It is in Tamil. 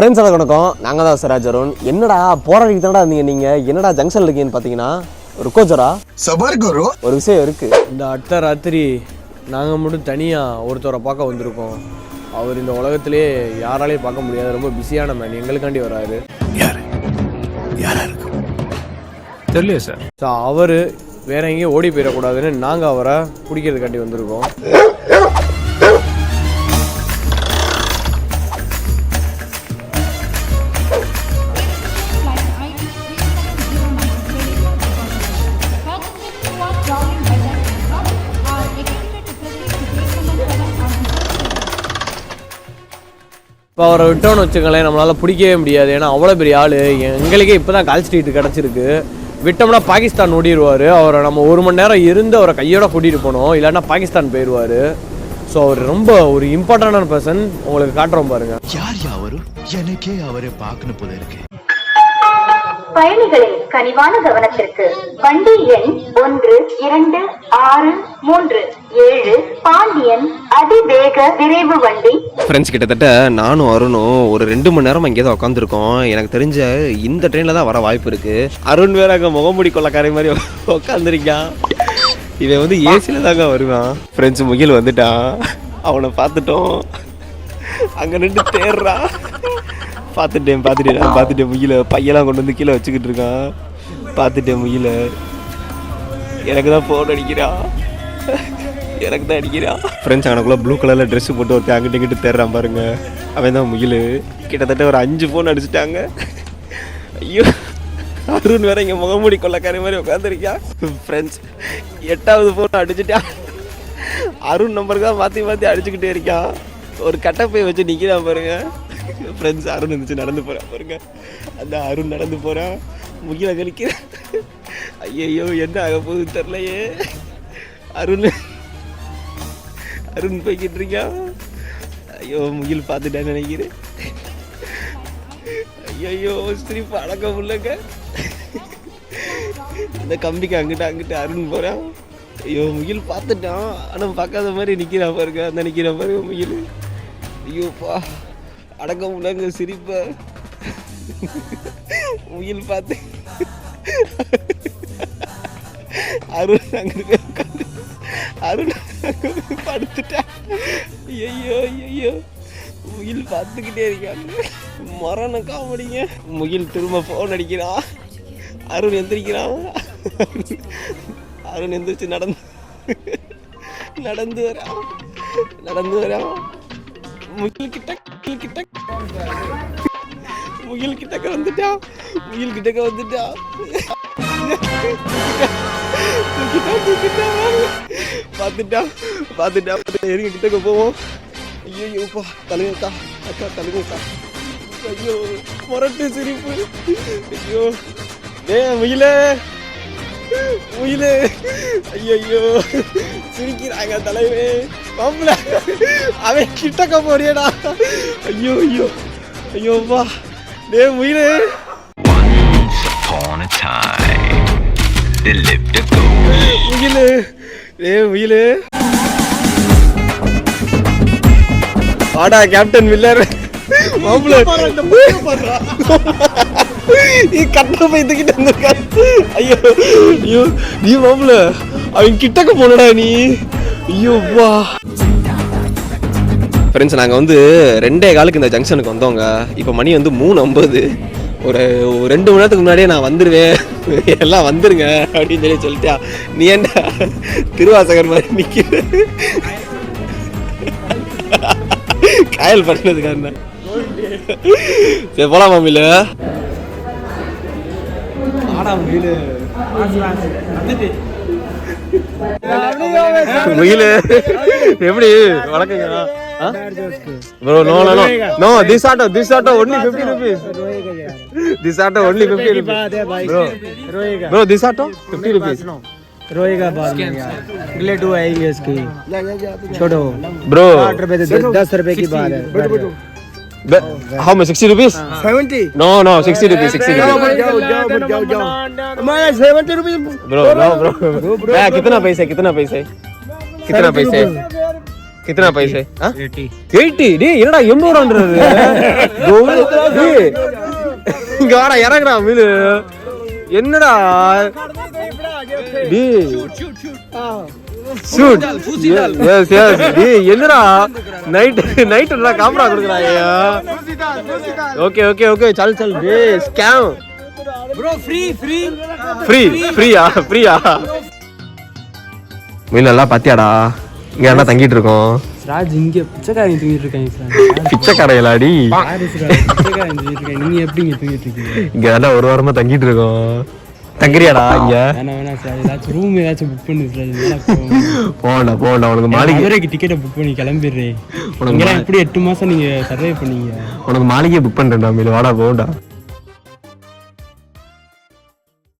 ஃப்ரெண்ட்ஸ் எல்லாம் வணக்கம். நாங்கள் தான் சிராஜ் அருண். என்னடா போகிற வரைக்கும் தானடா இருந்தீங்க நீங்கள் என்னடா ஜங்ஷனில் இருக்கீங்கன்னு பார்த்தீங்கன்னா ருக்கோஜரா சபர் குரு. ஒரு விஷயம் இருக்குது இந்த அர்த்த ராத்திரி நாங்கள் மட்டும் தனியாக ஒருத்தரை பார்க்க வந்திருக்கோம். அவர் இந்த உலகத்திலே யாராலையும் பார்க்க முடியாது. ரொம்ப பிஸியான மேன் எங்களுக்காண்டி வராரு. தெரியலையே சார் ஸோ அவர் வேற எங்கேயும் ஓடி போயிடக்கூடாதுன்னு நாங்கள் அவரை பிடிக்கிறதுக்காண்டி வந்திருக்கோம். இப்போ அவரை விட்டோன்னு வச்சுக்கங்களேன் நம்மளால் பிடிக்கவே முடியாது. ஏன்னா அவ்வளோ பெரிய ஆள். எங்களுக்கே இப்போ தான் கால் ஸ்ட்ரீட் கிடச்சிருக்கு. விட்டோம்னா பாகிஸ்தான் ஓடிடுவார். அவரை நம்ம ஒரு மணி நேரம் இருந்து அவரை கையோட கூட்டிகிட்டு போனோம். இல்லைன்னா பாகிஸ்தான் போயிடுவார் ஸோ அவர் ரொம்ப ஒரு இம்பார்ட்டண்டான பர்சன் உங்களுக்கு காட்டுறோம் பாருங்க. யார் யாவரு எனக்கே அவரை பார்க்கணும் போல இருக்கு. பயணிகளின் கனிவான கவனத்திற்கு வண்டி எண் ஒன்று இரண்டு ஆறு மூன்று ஏழு பாண்டியன் அதிவேக விரைவு வண்டி. ஃப்ரெண்ட்ஸ் கிட்டத்தட்ட நானும் அருணும் ஒரு ரெண்டு மணி நேரம் இங்கே தான் உட்காந்துருக்கோம் எனக்கு தெரிஞ்ச இந்த ட்ரெயினில் தான் வர வாய்ப்பு இருக்குது அருண் வேற அங்கே முகமுடி கொள்ளக்காரை மாதிரி உட்காந்துருக்கான் இவன் வந்து ஏசியில் தாங்க வருவான். ஃப்ரெண்ட்ஸ் முகில் வந்துட்டான். அவனை பார்த்துட்டோம். அங்கே நின்று தேடுறான். பார்த்துட்டேன் பார்த்துட்டேன். நான் பார்த்துட்டேன் முயல பையெல்லாம் கொண்டு வந்து கீழே வச்சுக்கிட்டு இருக்கான். பார்த்துட்டேன் முயல எனக்கு தான் ஃபோன் அடிக்கிறான் எனக்கு தான் அடிக்கிறான் ஃப்ரெண்ட்ஸ் அவனுக்குள்ள ப்ளூ கலரில் ட்ரெஸ் போட்டு ஒருத்தர் அங்கிட்ட இங்கிட்டு தேடுறான் பாருங்க. அவன் தான் முயல் கிட்டத்தட்ட ஒரு அஞ்சு ஃபோன் அடிச்சிட்டாங்க. ஐயோ அருண் வேற இங்கே முகமூடி கொள்ளக்காரி மாதிரி உட்காந்துருக்கான் ஃப்ரெண்ட்ஸ் எட்டாவது ஃபோன் அடிச்சிட்டான். அருண் நம்பருக்கு தான் மாற்றி மாற்றி அடிச்சுக்கிட்டே இருக்கான். ஒரு கட்டப்பை வச்சு நிற்கிறான் பாருங்கள் ஃப்ரெண்ட்ஸ் அருண் இருந்துச்சு நடந்து போகிறான் பாருங்க. அந்த அருண் நடந்து போகிறான் முகில கழிக்கிறான். ஐயையோ என்ன ஆக போகுது தெரிலையே அருண். அருண் போய்கிட்டு இருக்கான். ஐயோ முகில் பார்த்துட்டேன் நினைக்கிறேன். ஐயோ சிரிப்பு அடக்க முடியலங்க அந்த கம்பிக்கு அங்கிட்ட அங்கிட்ட அருண் போகிறான் ஐயோ முகில் பார்த்துட்டான். ஆனால் பார்க்காத மாதிரி நிற்கிறான் பாருங்க. அந்த நிற்கிறான் பாருங்க முகில். ஐயோப்பா. அடக்க முடியலங்க சிரிப்பை. முயல் பார்த்து. அருண் அங்கே உட்காந்து அருண் அங்கே போய் ஐயோ ஐயோ முகில் பார்த்துக்கிட்டே இருக்காங்க மரண காமெடிங்க. முகில் திரும்ப ஃபோன் அடிக்கிறான். அருண் எந்திரிக்கிறான். அருண் எந்திரிச்சு நடந்து நடந்து வரான். நடந்து வரான். முகில் கிட்ட முகில் கிட்ட முகில் கிட்டக்க வந்துட்டா முகில் கிட்டக்க வந்துட்டா தூக்கிட்டான் தூக்கிட்டான் பார்த்துட்டா பார்த்துட்டான் எரிங்க கிட்டக்க போவோம் ஐயோ ஐயோப்பா தலுங்கக்கா அக்கா. தலுங்கக்கா ஐயோ முரட்டு சிரிப்பு. ஐயோ ஏ முகிலே. முயிலே ஐயோ ஐயோ சிரிக்கிறாங்க தலைவே மாப்பிள்ள அவன் கிட்டக்க போறியடா. ஐயோ ஐயோ. டே there lived a ghost. முகிலு டே முகிலு வாடா கேப்டன் மில்லர் கட்ட போய் தூக்கிட்டு வந்திருக்க. ஐயோ ஐயோ. நீ மாப்பிள்ள அவன் கிட்டக்க போனடா நீ. ஐயோ வா ஃப்ரெண்ட்ஸ் நாங்கள் வந்து ரெண்டே காலுக்கு இந்த ஜங்ஷனுக்கு வந்தோங்க. இப்போ மணி வந்து மூணு ஐம்பது. ஒரு ரெண்டு மணி நேரத்துக்கு முன்னாடியே நான் வந்துடுவேன் எல்லாம் வந்துருங்க அப்படின்னு சொல்லி சொல்லிட்டா. நீ ஏன்டா திருவாசகர் மாதிரி நிற்கிற காயல் பண்ணதுக்காக என்ன? சரி போலாம் மாமில முகிலு எப்படி வணக்கங்க bro no no no no this auto this auto only 50 rupees this auto only 50 rupees bro bro this auto 50 rupees रोएगा बाद में यार रिलेटिव है ये इसकी छोड़ो bro आठ रुपए दे दस रुपए की बात है बैठ जाओ। But how much 60 rupees seventy no no 60 rupees 60 rupees जाओ जाओ बैठ जाओ जाओ मैं seventy rupees bro no bro भैया कितना पैसे कितना पैसे कितना पैसे கித்தனா பைசே எயிட்டி டேய் என்னடா எண்பது ரூபான்றது டேய், இங்க வாடா இறங்குடா மீனு என்னடா டேய் ஷூட் எஸ் எஸ் டேய் என்னடா? நைட் நைட் என்ன காமரா கொடுக்குறாங்க ஓகே ஓகே ஓகே சல் சல். டேய் scam bro free free free ஃப்ரீயா ஃப்ரீயா மீன் எல்லாம் பாத்தியாடா? இங்க என்ன தங்கிட்டு இருக்கோம்? ராஜ் இங்க பிச்சைக்காரங்க தூங்கிட்டு இருக்காங்க நீங்க எப்படி இங்க தூங்கிட்டு இருக்கீங்க. இங்க எல்லாம் ஒரு வாரமா தங்கிட்டு இருக்கோம். தங்குறியாடா இங்க? ரூம் ஏதாச்சும் புக் பண்ணு போண்டா போண்டா உனக்கு மாளிகை மதுரைக்கு டிக்கெட்டை புக் பண்ணி கிளம்பிடுறேன் உனக்கு எப்படி எட்டு மாசம் நீங்க சர்வே பண்ணீங்க? உனக்கு மாளிகை புக் பண்றேன்டா மீன் வாடா போண்டா